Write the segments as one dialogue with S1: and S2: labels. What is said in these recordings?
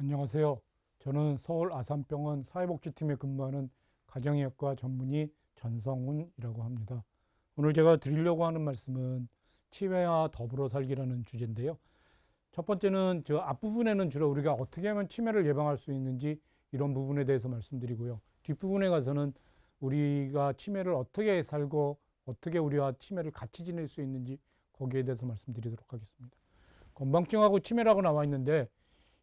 S1: 안녕하세요. 저는 서울 아산병원 사회복지팀에 근무하는 가정의학과 전문의 전성훈이라고 합니다. 오늘 제가 드리려고 하는 말씀은 치매와 더불어 살기라는 주제인데요. 첫 번째는 저 앞부분에는 주로 우리가 어떻게 하면 치매를 예방할 수 있는지 이런 부분에 대해서 말씀드리고요. 뒷부분에 가서는 우리가 치매를 어떻게 살고 어떻게 우리와 치매를 같이 지낼 수 있는지 거기에 대해서 말씀드리도록 하겠습니다. 건망증하고 치매라고 나와 있는데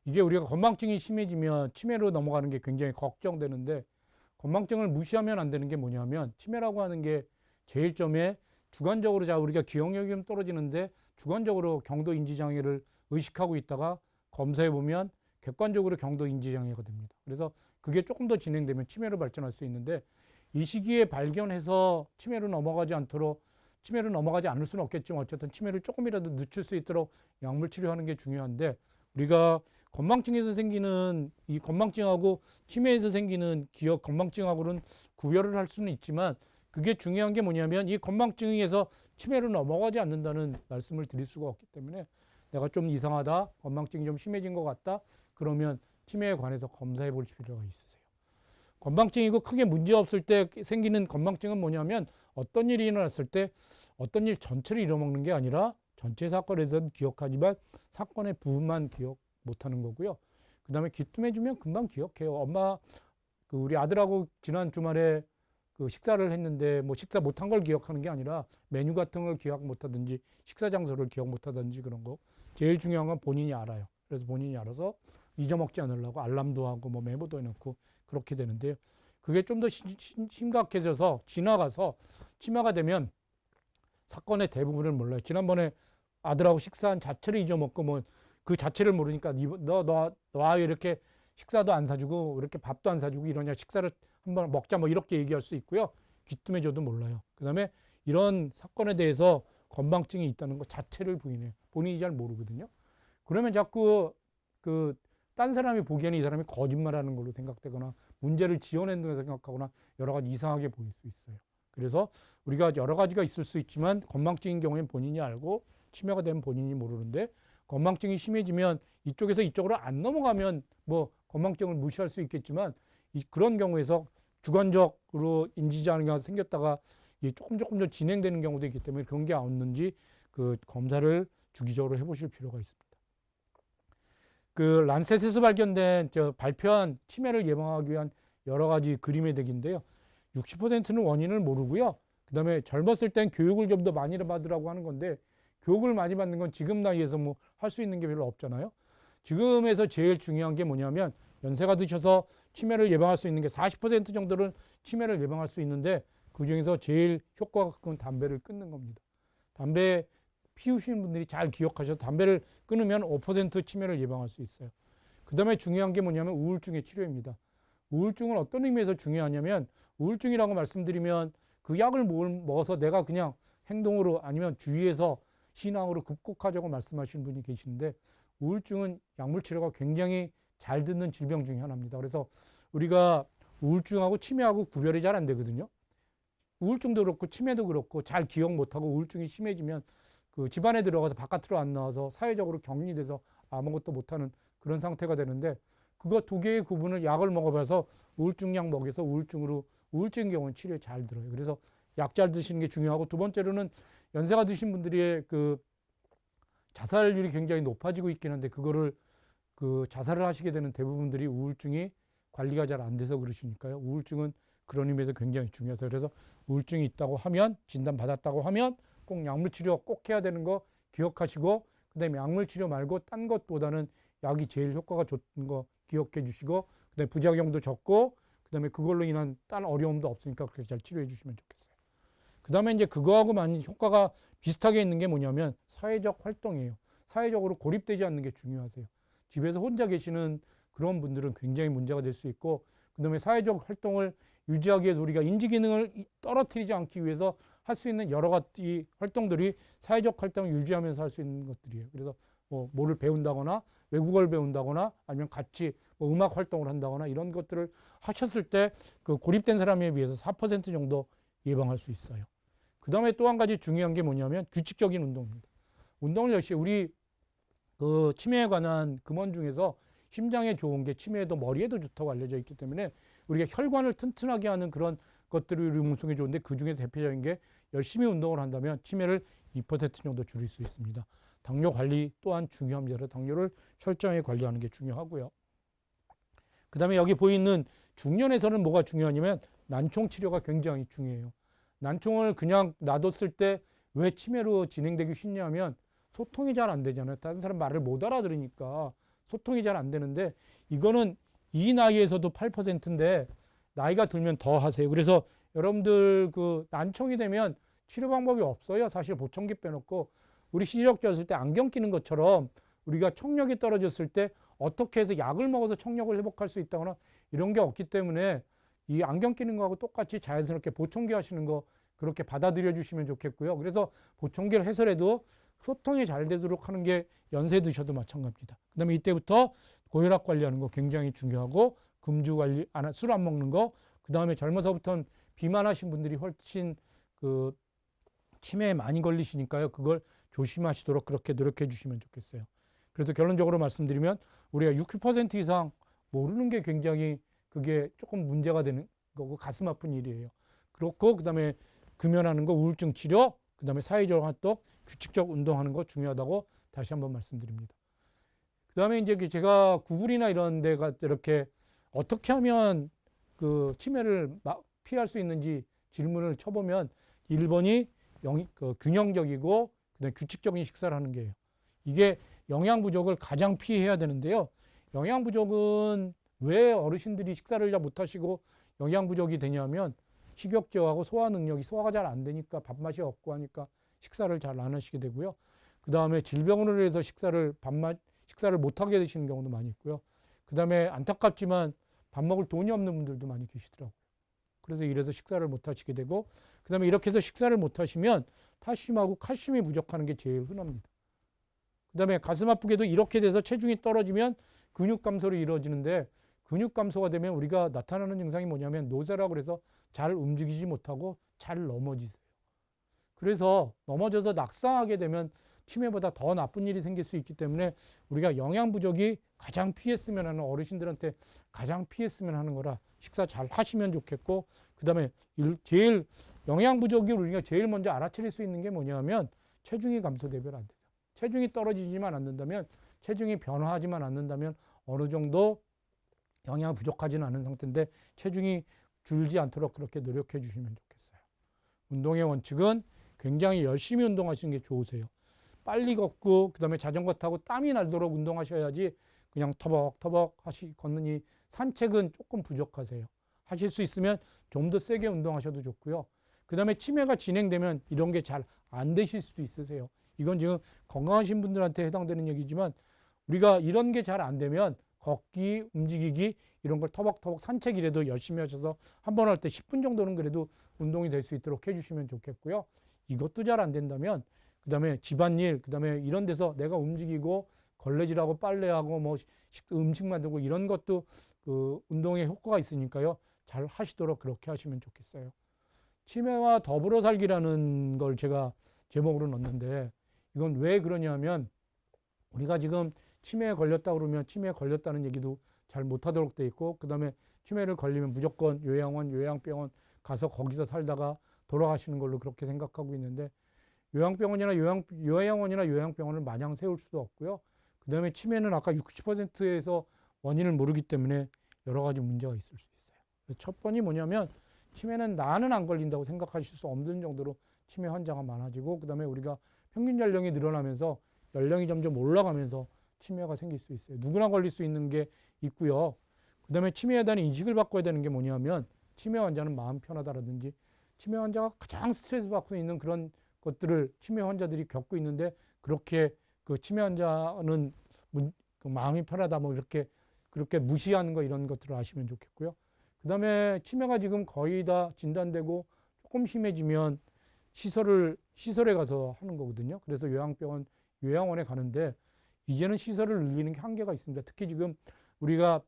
S1: 이게 우리가 건망증이 심해지면 치매로 넘어가는 게 굉장히 걱정되는데 건망증을 무시하면 안 되는 게 뭐냐면 치매라고 하는 게 제일 점에 주관적으로 자 우리가 기억력이 좀 떨어지는데 주관적으로 경도 인지 장애를 의식하고 있다가 검사해 보면 객관적으로 경도 인지 장애가 됩니다. 그래서 그게 조금 더 진행되면 치매로 발전할 수 있는데 이 시기에 발견해서 치매로 넘어가지 않도록 치매로 넘어가지 않을 수는 없겠지만 어쨌든 치매를 조금이라도 늦출 수 있도록 약물 치료하는 게 중요한데 우리가 건망증에서 생기는 이 건망증하고 치매에서 생기는 기억 건망증하고는 구별을 할 수는 있지만 그게 중요한 게 뭐냐면 이 건망증에서 치매로 넘어가지 않는다는 말씀을 드릴 수가 없기 때문에 내가 좀 이상하다 건망증이 좀 심해진 것 같다 그러면 치매에 관해서 검사해 볼 필요가 있으세요. 건망증이고 크게 문제 없을 때 생기는 건망증은 뭐냐면 어떤 일이 일어났을 때 어떤 일 전체를 잃어먹는 게 아니라 전체 사건에 대해서 기억하지만 사건의 부분만 기억 못하는 거고요. 그 다음에 귀뜸해주면 금방 기억해요. 엄마, 그 우리 아들하고 지난 주말에 그 식사를 했는데 뭐 식사 못한 걸 기억하는 게 아니라 메뉴 같은 걸 기억 못하든지 식사 장소를 기억 못하든지 그런 거. 제일 중요한 건 본인이 알아요. 그래서 본인이 알아서 잊어먹지 않으려고 알람도 하고 뭐 메모도 해놓고 그렇게 되는데요. 그게 좀 더 심각해져서 지나가서 치매가 되면 사건의 대부분을 몰라요. 지난번에 아들하고 식사한 자체를 잊어먹고 뭐 그 자체를 모르니까 너, 너, 너 이렇게 식사도 안 사주고 이렇게 밥도 안 사주고 이러냐 식사를 한번 먹자 뭐 이렇게 얘기할 수 있고요. 귀뜸해줘도 몰라요. 그 다음에 이런 사건에 대해서 건망증이 있다는 것 자체를 부인해요. 본인이 잘 모르거든요. 그러면 자꾸 그 딴 사람이 보기에는 이 사람이 거짓말하는 걸로 생각되거나 문제를 지어낸다고 생각하거나 여러 가지 이상하게 보일 수 있어요. 그래서 우리가 여러 가지가 있을 수 있지만 건망증인 경우에는 본인이 알고 치매가 되면 본인이 모르는데 건망증이 심해지면 이쪽에서 이쪽으로 안 넘어가면 뭐 건망증을 무시할 수 있겠지만 이 그런 경우에서 주관적으로 인지장애가 생겼다가 조금 조금 더 진행되는 경우도 있기 때문에 그런 게 없는지 그 검사를 주기적으로 해보실 필요가 있습니다. 그 란셋에서 발견된 저 발표한 치매를 예방하기 위한 여러 가지 그림의 덱인데요. 60%는 원인을 모르고요. 그 다음에 젊었을 땐 교육을 좀 더 많이 받으라고 하는 건데 교육을 많이 받는 건 지금 나이에서 뭐 할 수 있는 게 별로 없잖아요. 지금에서 제일 중요한 게 뭐냐면 연세가 드셔서 치매를 예방할 수 있는 게 40% 정도는 치매를 예방할 수 있는데 그 중에서 제일 효과가 큰 담배를 끊는 겁니다. 담배 피우시는 분들이 잘 기억하셔서 담배를 끊으면 5% 치매를 예방할 수 있어요. 그 다음에 중요한 게 뭐냐면 우울증의 치료입니다. 우울증은 어떤 의미에서 중요하냐면 우울증이라고 말씀드리면 그 약을 먹어서 내가 그냥 행동으로 아니면 주위에서 신앙으로 극복하자고 말씀하시는 분이 계시는데 우울증은 약물 치료가 굉장히 잘 듣는 질병 중에 하나입니다. 그래서 우리가 우울증하고 치매하고 구별이 잘 안 되거든요. 우울증도 그렇고 치매도 그렇고 잘 기억 못하고 우울증이 심해지면 그 집안에 들어가서 바깥으로 안 나와서 사회적으로 격리돼서 아무것도 못하는 그런 상태가 되는데 그거 두 개의 구분을 약을 먹어봐서 우울증 약 먹여서 우울증으로 우울증 경우는 치료에 잘 들어요. 그래서 약 잘 드시는 게 중요하고 두 번째로는 연세가 드신 분들의 그 자살률이 굉장히 높아지고 있긴 한데 그거를 그 자살을 하시게 되는 대부분들이 우울증이 관리가 잘 안 돼서 그러시니까요. 우울증은 그런 의미에서 굉장히 중요해서 그래서 우울증이 있다고 하면 진단 받았다고 하면 꼭 약물 치료 꼭 해야 되는 거 기억하시고 그다음에 약물 치료 말고 딴 것보다는 약이 제일 효과가 좋은 거 기억해 주시고 그다음에 부작용도 적고 그다음에 그걸로 인한 딴 어려움도 없으니까 그렇게 잘 치료해 주시면 좋겠어요. 그 다음에 이제 그거하고 많이 효과가 비슷하게 있는 게 뭐냐면 사회적 활동이에요. 사회적으로 고립되지 않는 게 중요하세요. 집에서 혼자 계시는 그런 분들은 굉장히 문제가 될 수 있고 그 다음에 사회적 활동을 유지하기 위해서 우리가 인지 기능을 떨어뜨리지 않기 위해서 할 수 있는 여러 가지 활동들이 사회적 활동을 유지하면서 할 수 있는 것들이에요. 그래서 뭐 뭐를 배운다거나 외국어를 배운다거나 아니면 같이 뭐 음악 활동을 한다거나 이런 것들을 하셨을 때 그 고립된 사람에 비해서 4% 정도 예방할 수 있어요. 그 다음에 또 한 가지 중요한 게 뭐냐면 규칙적인 운동입니다. 운동을 역시 우리 그 치매에 관한 금원 중에서 심장에 좋은 게 치매에도 머리에도 좋다고 알려져 있기 때문에 우리가 혈관을 튼튼하게 하는 그런 것들이 우리 몸속에 좋은데 그 중에 대표적인 게 열심히 운동을 한다면 치매를 2% 정도 줄일 수 있습니다. 당뇨 관리 또한 중요합니다. 당뇨를 철저하게 관리하는 게 중요하고요. 그 다음에 여기 보이는 중년에서는 뭐가 중요하냐면 난총 치료가 굉장히 중요해요. 난총을 그냥 놔뒀을 때 왜 치매로 진행되기 쉽냐면 소통이 잘 안 되잖아요. 다른 사람 말을 못 알아들으니까 소통이 잘 안 되는데 이거는 이 나이에서도 8%인데 나이가 들면 더 하세요. 그래서 여러분들 그 난청이 되면 치료 방법이 없어요. 사실 보청기 빼놓고 우리 시력 졌을 때 안경 끼는 것처럼 우리가 청력이 떨어졌을 때 어떻게 해서 약을 먹어서 청력을 회복할 수 있다거나 이런 게 없기 때문에 이 안경 끼는 거하고 똑같이 자연스럽게 보청기 하시는 거 그렇게 받아들여 주시면 좋겠고요. 그래서 보청기를 해설해도 소통이 잘 되도록 하는 게 연세 드셔도 마찬가지입니다. 그 다음에 이때부터 고혈압 관리하는 거 굉장히 중요하고 금주 관리, 술 안 먹는 거, 그 다음에 젊어서부터는 비만하신 분들이 훨씬 그 치매에 많이 걸리시니까요. 그걸 조심하시도록 그렇게 노력해 주시면 좋겠어요. 그래서 결론적으로 말씀드리면 우리가 60% 이상 모르는 게 굉장히 그게 조금 문제가 되는 거고 가슴 아픈 일이에요. 그렇고 그다음에 금연하는 거 우울증 치료, 그다음에 사회적 활동, 규칙적 운동하는 거 중요하다고 다시 한번 말씀드립니다. 그다음에 이제 그 제가 구글이나 이런 데가 이렇게 어떻게 하면 그 치매를 피할 수 있는지 질문을 쳐보면 1번이 영, 그 균형적이고 그다음에 규칙적인 식사를 하는 게예요. 이게 영양 부족을 가장 피해야 되는데요. 영양 부족은 왜 어르신들이 식사를 잘 못하시고 영양 부족이 되냐면 식욕 저하고 소화 능력이 소화가 잘 안 되니까 밥맛이 없고 하니까 식사를 잘 안 하시게 되고요. 그 다음에 질병으로 해서 식사를 밥맛 식사를 못하게 되시는 경우도 많이 있고요. 그 다음에 안타깝지만 밥 먹을 돈이 없는 분들도 많이 계시더라고요. 그래서 이래서 식사를 못 하시게 되고 그 다음에 이렇게 해서 식사를 못 하시면 타슘하고 칼슘이 부족하는 게 제일 흔합니다. 그 다음에 가슴 아프게도 이렇게 돼서 체중이 떨어지면 근육 감소로 이루어지는데 근육 감소가 되면 우리가 나타나는 증상이 뭐냐면 노쇠라고 그래서 잘 움직이지 못하고 잘 넘어지세요. 그래서 넘어져서 낙상하게 되면 치매보다 더 나쁜 일이 생길 수 있기 때문에 우리가 영양 부족이 가장 피했으면 하는 어르신들한테 가장 피했으면 하는 거라 식사 잘 하시면 좋겠고 그다음에 제일 영양 부족이 우리가 제일 먼저 알아차릴 수 있는 게 뭐냐면 체중이 감소되면 안 되죠. 체중이 떨어지지만 않는다면 체중이 변화하지만 않는다면 어느 정도 영양 부족하지는 않은 상태인데 체중이 줄지 않도록 그렇게 노력해 주시면 좋겠어요. 운동의 원칙은 굉장히 열심히 운동하시는 게 좋으세요. 빨리 걷고 그다음에 자전거 타고 땀이 날도록 운동하셔야지 그냥 터벅터벅 하시 걷느니 산책은 조금 부족하세요. 하실 수 있으면 좀 더 세게 운동하셔도 좋고요. 그다음에 치매가 진행되면 이런 게 잘 안 되실 수도 있으세요. 이건 지금 건강하신 분들한테 해당되는 얘기지만 우리가 이런 게 잘 안 되면 걷기, 움직이기 이런 걸 터벅터벅 산책이라도 열심히 하셔서 한 번 할 때 10분 정도는 그래도 운동이 될 수 있도록 해주시면 좋겠고요. 이것도 잘 안 된다면 그 다음에 집안일, 그 다음에 이런 데서 내가 움직이고 걸레질하고 빨래하고 뭐 음식 만들고 이런 것도 그 운동에 효과가 있으니까요. 잘 하시도록 그렇게 하시면 좋겠어요. 치매와 더불어 살기라는 걸 제가 제목으로 넣었는데 이건 왜 그러냐면 우리가 지금 치매에 걸렸다 그러면 치매에 걸렸다는 얘기도 잘 못하도록 돼 있고 그 다음에 치매를 걸리면 무조건 요양원, 요양병원 가서 거기서 살다가 돌아가시는 걸로 그렇게 생각하고 있는데 요양병원이나 요양, 요양원이나 요양병원을 마냥 세울 수도 없고요. 그 다음에 치매는 아까 60%에서 원인을 모르기 때문에 여러 가지 문제가 있을 수 있어요. 첫 번이 뭐냐면 치매는 나는 안 걸린다고 생각하실 수 없는 정도로 치매 환자가 많아지고 그 다음에 우리가 평균 연령이 늘어나면서 연령이 점점 올라가면서 치매가 생길 수 있어요. 누구나 걸릴 수 있는 게 있고요. 그 다음에 치매에 대한 인식을 바꿔야 되는 게 뭐냐면 치매 환자는 마음 편하다라든지 치매 환자가 가장 스트레스 받고 있는 그런 것들을 치매 환자들이 겪고 있는데 그렇게 그 치매 환자는 문, 그 마음이 편하다 뭐 이렇게 그렇게 무시하는 거 이런 것들을 아시면 좋겠고요. 그 다음에 치매가 지금 거의 다 진단되고 조금 심해지면 시설을 시설에 가서 하는 거거든요. 그래서 요양병원 요양원에 가는데 이제는 시설을 늘리는 게 한계가 있습니다. 특히 지금 우리가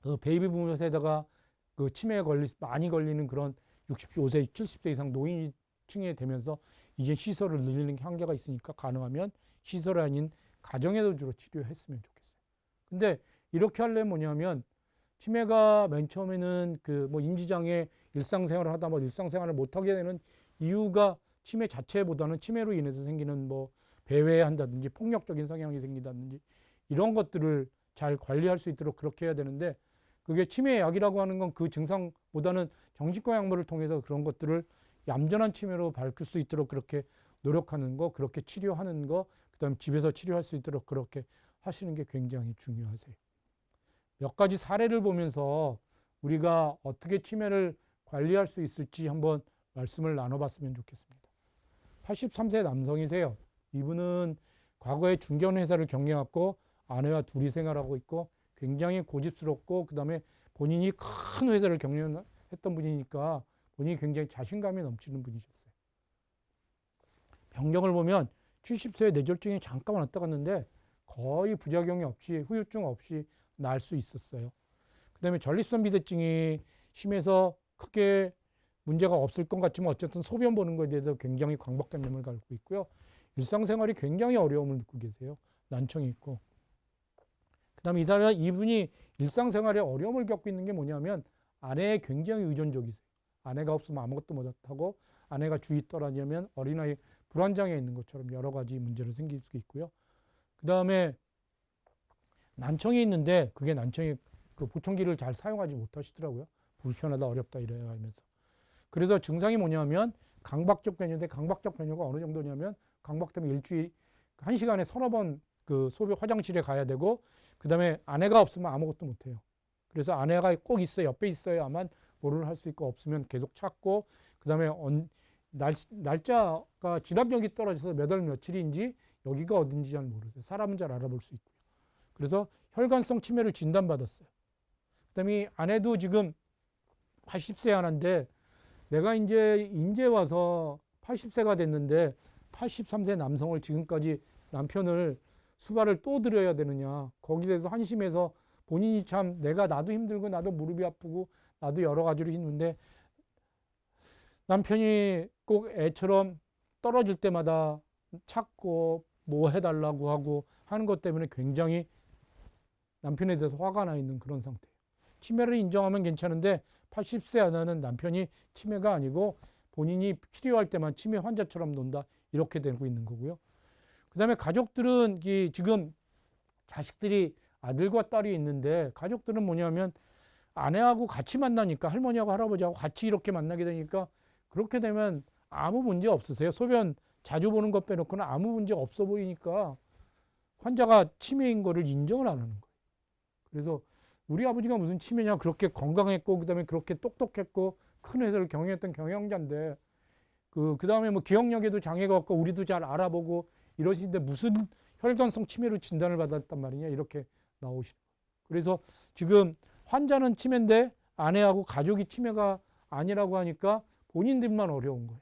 S1: 그 베이비 부모 세대가 그 치매에 걸리 많이 걸리는 그런 65세, 70세 이상 노인층에 되면서 이제 시설을 늘리는 게 한계가 있으니까 가능하면 시설이 아닌 가정에서 주로 치료했으면 좋겠어요. 근데 이렇게 하려면 뭐냐면 치매가 맨 처음에는 그뭐 인지장애 일상생활을 하다 뭐 일상생활을 못하게 되는 이유가 치매 자체보다는 치매로 인해서 생기는 뭐 배회한다든지 폭력적인 성향이 생기다든지 이런 것들을 잘 관리할 수 있도록 그렇게 해야 되는데 그게 치매 약이라고 하는 건 그 증상보다는 정신과 약물을 통해서 그런 것들을 얌전한 치매로 바꿀 수 있도록 그렇게 노력하는 거, 그렇게 치료하는 거, 그다음 집에서 치료할 수 있도록 그렇게 하시는 게 굉장히 중요하세요. 몇 가지 사례를 보면서 우리가 어떻게 치매를 관리할 수 있을지 한번 말씀을 나눠봤으면 좋겠습니다. 83세 남성이세요. 이분은 과거에 중견회사를 경영했고 아내와 둘이 생활하고 있고 굉장히 고집스럽고 그다음에 본인이 큰 회사를 경영했던 분이니까 본인이 굉장히 자신감이 넘치는 분이셨어요. 병력을 보면 70세에 뇌졸중이 잠깐 왔다 갔는데 거의 부작용이 없이 후유증 없이 날 수 있었어요. 그다음에 전립선 비대증이 심해서 크게 문제가 없을 것 같지만 어쨌든 소변 보는 것에 대해서 굉장히 광박관념을 갖고 있고요. 일상생활이 굉장히 어려움을 느끼고 계세요. 난청이 있고. 그 다음에 이달에 이분이 일상생활에 어려움을 겪고 있는 게 뭐냐면 아내에 굉장히 의존적이세요. 아내가 없으면 아무것도 못하고 아내가 주위 떠나냐면 어린아이 불안장애 있는 것처럼 여러 가지 문제를 생길 수 있고요. 그 다음에 난청이 있는데 그게 난청이 그 보청기를 잘 사용하지 못하시더라고요. 불편하다 어렵다 이래야 하면서. 그래서 증상이 뭐냐면 강박적 변효인데 강박적 변효가 어느 정도냐면 강박 때문에 일주일 한 시간에 서너 번 그 소변 화장실에 가야 되고 그다음에 아내가 없으면 아무것도 못 해요. 그래서 아내가 꼭 있어 옆에 있어야만 뭐를 할 수 있고 없으면 계속 찾고 그다음에 언, 날, 날짜가 진압력이 떨어져서 몇 월 며칠인지 여기가 어딘지 잘 모르세요. 사람은 잘 알아볼 수 있고요. 그래서 혈관성 치매를 진단받았어요. 그다음에 아내도 지금 80세 하나인데 내가 이제 인제 와서 80세가 됐는데 83세 남성을 지금까지 남편을 수발을 또 드려야 되느냐. 거기에 대해서 한심해서 본인이 참 내가 나도 힘들고 나도 무릎이 아프고 나도 여러 가지로 힘든데 남편이 꼭 애처럼 떨어질 때마다 찾고 뭐 해달라고 하고 하는 것 때문에 굉장히 남편에 대해서 화가 나 있는 그런 상태예요. 치매를 인정하면 괜찮은데 80세 하나는 남편이 치매가 아니고 본인이 필요할 때만 치매 환자처럼 논다 이렇게 되고 있는 거고요. 그 다음에 가족들은 이 지금 자식들이 아들과 딸이 있는데 가족들은 뭐냐면 아내하고 같이 만나니까 할머니하고 할아버지하고 같이 이렇게 만나게 되니까 그렇게 되면 아무 문제 없으세요. 소변 자주 보는 것 빼놓고는 아무 문제 없어 보이니까 환자가 치매인 거를 인정을 안 하는 거예요. 그래서 우리 아버지가 무슨 치매냐 그렇게 건강했고 그다음에 그렇게 똑똑했고 큰 회사를 경영했던 경영자인데 그 그 다음에 뭐 기억력에도 장애가 없고 우리도 잘 알아보고 이러시는데 무슨 혈관성 치매로 진단을 받았단 말이냐 이렇게 나오시는. 그래서 지금 환자는 치매인데 아내하고 가족이 치매가 아니라고 하니까 본인들만 어려운 거예요.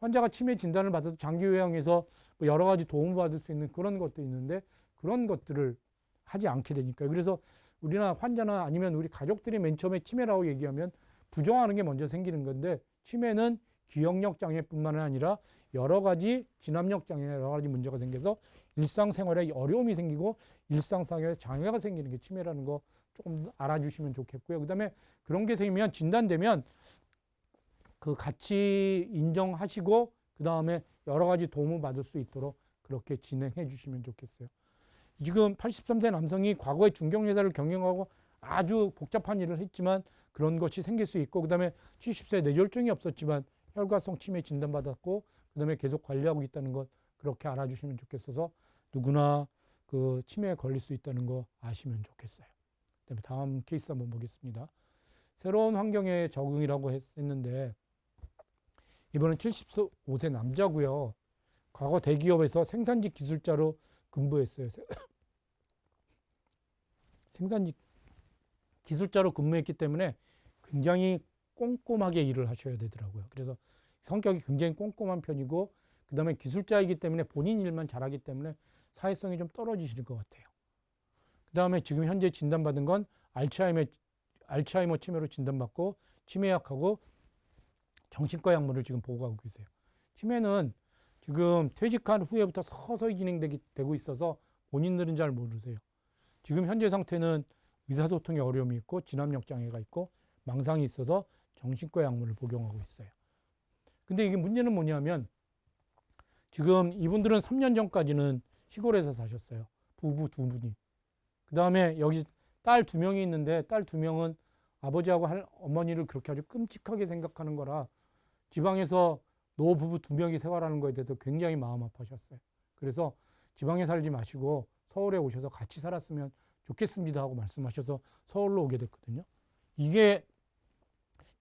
S1: 환자가 치매 진단을 받아서 장기 요양에서 뭐 여러 가지 도움을 받을 수 있는 그런 것도 있는데 그런 것들을 하지 않게 되니까 그래서 우리나 환자나 아니면 우리 가족들이 맨 처음에 치매라고 얘기하면 부정하는 게 먼저 생기는 건데 치매는 기억력 장애뿐만 아니라 여러 가지 진압력 장애 여러 가지 문제가 생겨서 일상생활에 어려움이 생기고 일상생활에 장애가 생기는 게 치매라는 거 조금 알아주시면 좋겠고요. 그다음에 그런 게 생기면 진단되면 그 같이 인정하시고 그다음에 여러 가지 도움을 받을 수 있도록 그렇게 진행해 주시면 좋겠어요. 지금 83세 남성이 과거에 중경회사를 경영하고 아주 복잡한 일을 했지만 그런 것이 생길 수 있고 그다음에 70세 뇌졸중이 없었지만 혈관성 치매 진단받았고 그다음에 계속 관리하고 있다는 것 그렇게 알아주시면 좋겠어서 누구나 그 치매에 걸릴 수 있다는 거 아시면 좋겠어요. 그다음에 다음 케이스 한번 보겠습니다. 새로운 환경에 적응이라고 했는데 이번은 75세 남자고요. 과거 대기업에서 생산직 기술자로 근무했어요. 생산직 기술자로 근무했기 때문에 굉장히 꼼꼼하게 일을 하셔야 되더라고요. 그래서 성격이 굉장히 꼼꼼한 편이고 그다음에 기술자이기 때문에 본인 일만 잘하기 때문에 사회성이 좀 떨어지실 것 같아요. 그다음에 지금 현재 진단받은 건 알츠하이머 알츠하이머 치매로 진단받고 치매약하고 정신과 약물을 지금 보고하고 계세요. 치매는 지금 퇴직한 후에부터 서서히 진행되고 있어서 본인들은 잘 모르세요. 지금 현재 상태는 의사소통에 어려움이 있고 진압력 장애가 있고 망상이 있어서 정신과 약물을 복용하고 있어요. 근데 이게 문제는 뭐냐면 지금 이분들은 3년 전까지는 시골에서 사셨어요. 부부 두 분이. 그 다음에 여기 딸 두 명이 있는데 딸 두 명은 아버지하고 할 어머니를 그렇게 아주 끔찍하게 생각하는 거라 지방에서 노부부 두 명이 생활하는 거에 대해서 굉장히 마음 아파하셨어요. 그래서 지방에 살지 마시고 서울에 오셔서 같이 살았으면 좋겠습니다 하고 말씀하셔서 서울로 오게 됐거든요. 이게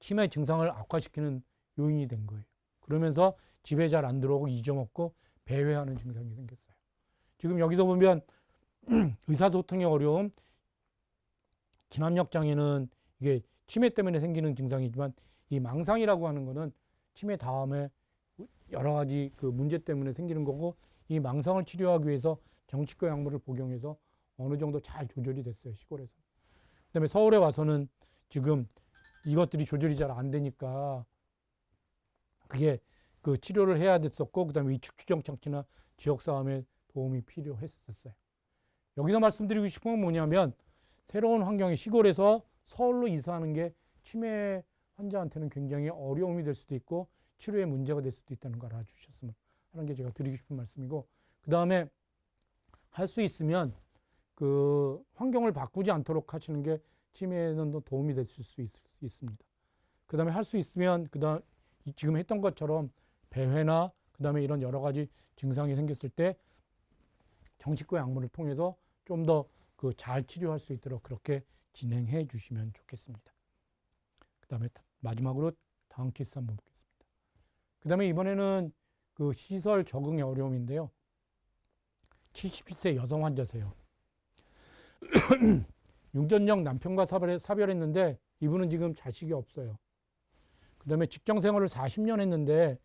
S1: 치매 증상을 악화시키는 요인이 된 거예요. 그러면서 집에 잘 안 들어오고 잊어먹고 배회하는 증상이 생겼어요. 지금 여기서 보면 의사소통의 어려움, 진압력 장애는 이게 치매 때문에 생기는 증상이지만 이 망상이라고 하는 거는 치매 다음에 여러 가지 그 문제 때문에 생기는 거고 이 망상을 치료하기 위해서 정치과 약물을 복용해서 어느 정도 잘 조절이 됐어요 시골에서. 그다음에 서울에 와서는 지금 이것들이 조절이 잘 안 되니까 그게 그 치료를 해야 됐었고 그다음에 위축 추정 장치나 지역 싸움에 도움이 필요했었어요. 여기서 말씀드리고 싶은 건 뭐냐면 새로운 환경의 시골에서 서울로 이사하는 게 치매 환자한테는 굉장히 어려움이 될 수도 있고 치료에 문제가 될 수도 있다는 걸 알아주셨으면 하는 게 제가 드리고 싶은 말씀이고 그 다음에 할 수 있으면 그 환경을 바꾸지 않도록 하시는 게 치매에는 더 도움이 될 수 있습니다. 그 다음에 할 수 있으면 그 다음 지금 했던 것처럼 배회나 그 다음에 이런 여러 가지 증상이 생겼을 때 정신과 약물을 통해서 좀 더 그 잘 치료할 수 있도록 그렇게 진행해 주시면 좋겠습니다. 그 다음에 마지막으로 다음 케이스 한번 보겠습니다. 그 다음에 이번에는 그 시설 적응의 어려움인데요. 70세 여성 환자세요. 6전역 남편과 사별, 사별 했는데 이분은 지금 자식이 없어요. 그 다음에 직장 생활을 40년 했는데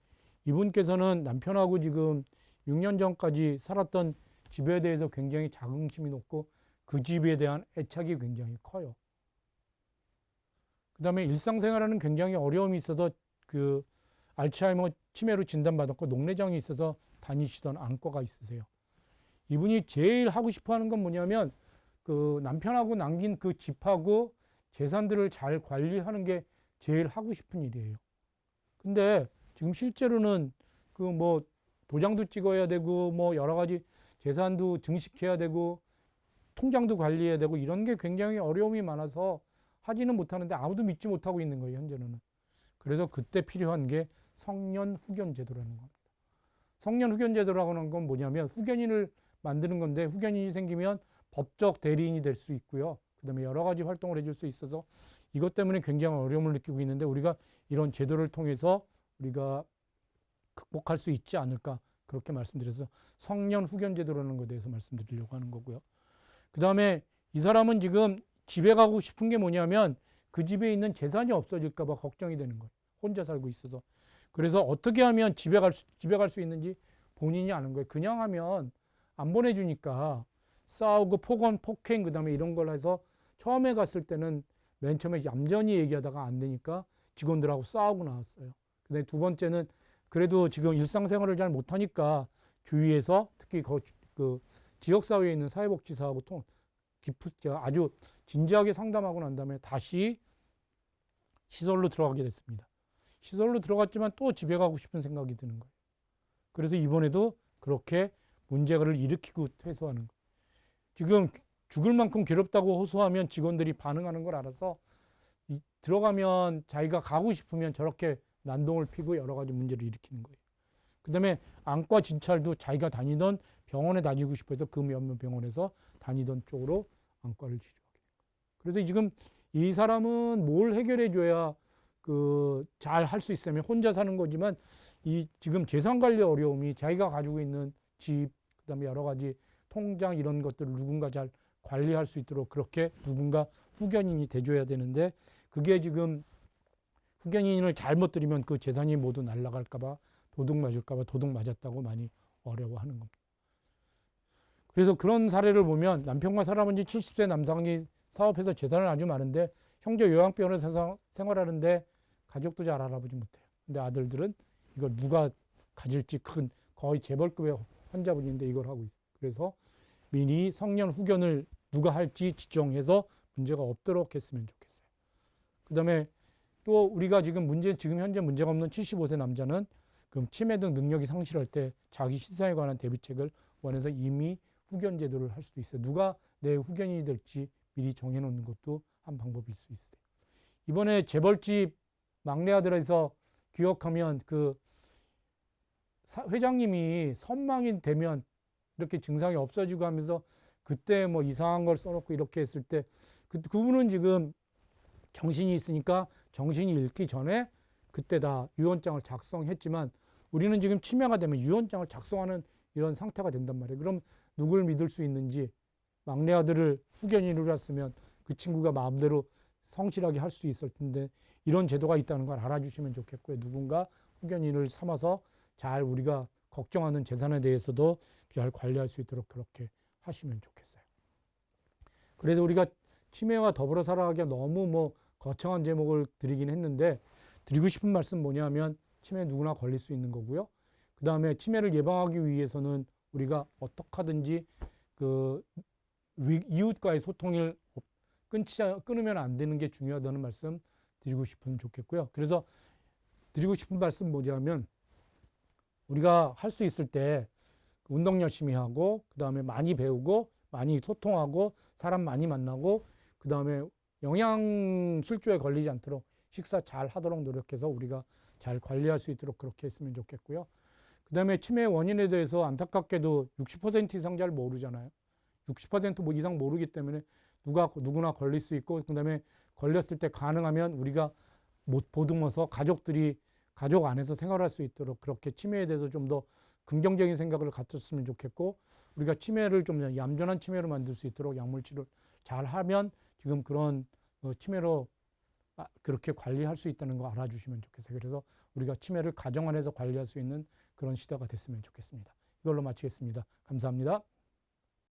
S1: 이분께서는 남편하고 지금 6년 전까지 살았던 집에 대해서 굉장히 자긍심이 높고 그 집에 대한 애착이 굉장히 커요. 그 다음에 일상생활하는 굉장히 어려움이 있어서 그 알츠하이머 치매로 진단받았고 녹내장이 있어서 다니시던 안과가 있으세요. 이분이 제일 하고 싶어 하는 건 뭐냐면 그 남편하고 남긴 그 집하고 재산들을 잘 관리하는 게 제일 하고 싶은 일이에요. 근데 지금 실제로는 그 뭐 도장도 찍어야 되고 뭐 여러 가지 재산도 증식해야 되고 통장도 관리해야 되고 이런 게 굉장히 어려움이 많아서 하지는 못하는데 아무도 믿지 못하고 있는 거예요, 현재는. 그래서 그때 필요한 게 성년 후견 제도라는 겁니다. 성년 후견 제도라고 하는 건 뭐냐면 후견인을 만드는 건데 후견인이 생기면 법적 대리인이 될 수 있고요. 그다음에 여러 가지 활동을 해줄 수 있어서 이것 때문에 굉장히 어려움을 느끼고 있는데 우리가 이런 제도를 통해서 우리가 극복할 수 있지 않을까 그렇게 말씀드려서 성년 후견 제도라는 것에 대해서 말씀드리려고 하는 거고요. 그 다음에 이 사람은 지금 집에 가고 싶은 게 뭐냐면 그 집에 있는 재산이 없어질까 봐 걱정이 되는 거예요. 혼자 살고 있어서. 그래서 어떻게 하면 집에 갈 수, 집에 갈 수 있는지 본인이 아는 거예요. 그냥 하면 안 보내주니까 싸우고 폭언, 폭행, 그 다음에 이런 걸 해서 처음에 갔을 때는 맨 처음에 얌전히 얘기하다가 안 되니까 직원들하고 싸우고 나왔어요. 근데 두 번째는 그래도 지금 일상생활을 잘 못하니까 주위에서 특히 그, 그 지역사회에 있는 사회복지사하고 통, 깊이, 아주 진지하게 상담하고 난 다음에 다시 시설로 들어가게 됐습니다. 시설로 들어갔지만 또 집에 가고 싶은 생각이 드는 거예요. 그래서 이번에도 그렇게 문제를 일으키고 퇴소하는 거예요. 지금 죽을 만큼 괴롭다고 호소하면 직원들이 반응하는 걸 알아서 이, 들어가면 자기가 가고 싶으면 저렇게 난동을 피고 여러 가지 문제를 일으키는 거예요. 그 다음에 안과 진찰도 자기가 다니던 병원에 다니고 싶어서 그 몇몇 병원에서 다니던 쪽으로 안과를 치료하게 된 거예요. 그래서 지금 이 사람은 뭘 해결해 줘야 그 잘 할 수 있으면 혼자 사는 거지만 이 지금 재산 관리 어려움이 자기가 가지고 있는 집 그다음에 여러 가지 통장 이런 것들을 누군가 잘 관리할 수 있도록 그렇게 누군가 후견인이 돼줘야 되는데 그게 지금 후견인을 잘못 들이면 그 재산이 모두 날라갈까봐 도둑 맞을까봐 도둑 맞았다고 많이 어려워하는 겁니다. 그래서 그런 사례를 보면 남편과 살아본 지 70세 남성이 사업해서 재산을 아주 많은데 형제 요양병원에서 생활하는데 가족도 잘 알아보지 못해요. 근데 아들들은 이걸 누가 가질지 큰 거의 재벌급의 환자분인데 이걸 하고 있어요. 그래서 미리 성년 후견을 누가 할지 지정해서 문제가 없도록 했으면 좋겠어요. 그 다음에 또 우리가 지금 문제 지금 현재 문제가 없는 75세 남자는 그럼 치매 등 능력이 상실할 때 자기 신상에 관한 대비책을 원해서 이미 후견 제도를 할 수도 있어요. 누가 내 후견인이 될지 미리 정해놓는 것도 한 방법일 수 있어요. 이번에 재벌집 막내 아들에서 기억하면 그 사- 회장님이 선망이 되면 이렇게 증상이 없어지고 하면서 그때 뭐 이상한 걸 써놓고 이렇게 했을 때 그, 그분은 지금 정신이 있으니까 정신이 잃기 전에 그때 다 유언장을 작성했지만 우리는 지금 치매가 되면 유언장을 작성하는 이런 상태가 된단 말이에요. 그럼 누굴 믿을 수 있는지 막내 아들을 후견인으로 했으면 그 친구가 마음대로 성실하게 할 수 있을 텐데 이런 제도가 있다는 걸 알아주시면 좋겠고요. 누군가 후견인을 삼아서 잘 우리가 걱정하는 재산에 대해서도 잘 관리할 수 있도록 그렇게 하시면 좋겠어요. 그래도 우리가 치매와 더불어 살아가기가 너무 뭐 거창한 제목을 드리긴 했는데 드리고 싶은 말씀 뭐냐면 치매 누구나 걸릴 수 있는 거고요. 그 다음에 치매를 예방하기 위해서는 우리가 어떻게 하든지 그 위- 이웃과의 소통을 없- 끊지 끊으면 안 되는 게 중요하다는 말씀 드리고 싶으면 좋겠고요. 그래서 드리고 싶은 말씀 뭐냐면 우리가 할 수 있을 때 운동 열심히 하고 그 다음에 많이 배우고 많이 소통하고 사람 많이 만나고 그 다음에 영양 실조에 걸리지 않도록 식사 잘 하도록 노력해서 우리가 잘 관리할 수 있도록 그렇게 했으면 좋겠고요. 그 다음에 치매 원인에 대해서 안타깝게도 60% 이상 잘 모르잖아요. 60%뭐 이상 모르기 때문에 누가 누구나 걸릴 수 있고 그다음에 걸렸을 때 가능하면 우리가 못 보듬어서 가족들이 가족 안에서 생활할 수 있도록 그렇게 치매에 대해서 좀 더 긍정적인 생각을 갖췄으면 좋겠고 우리가 치매를 좀 얌전한 치매로 만들 수 있도록 약물 치료를 잘 하면 지금 그런 어, 치매로 아, 그렇게 관리할 수 있다는 거 알아주시면 좋겠어요. 그래서 우리가 치매를 가정 안에서 관리할 수 있는 그런 시대가 됐으면 좋겠습니다. 이걸로 마치겠습니다. 감사합니다.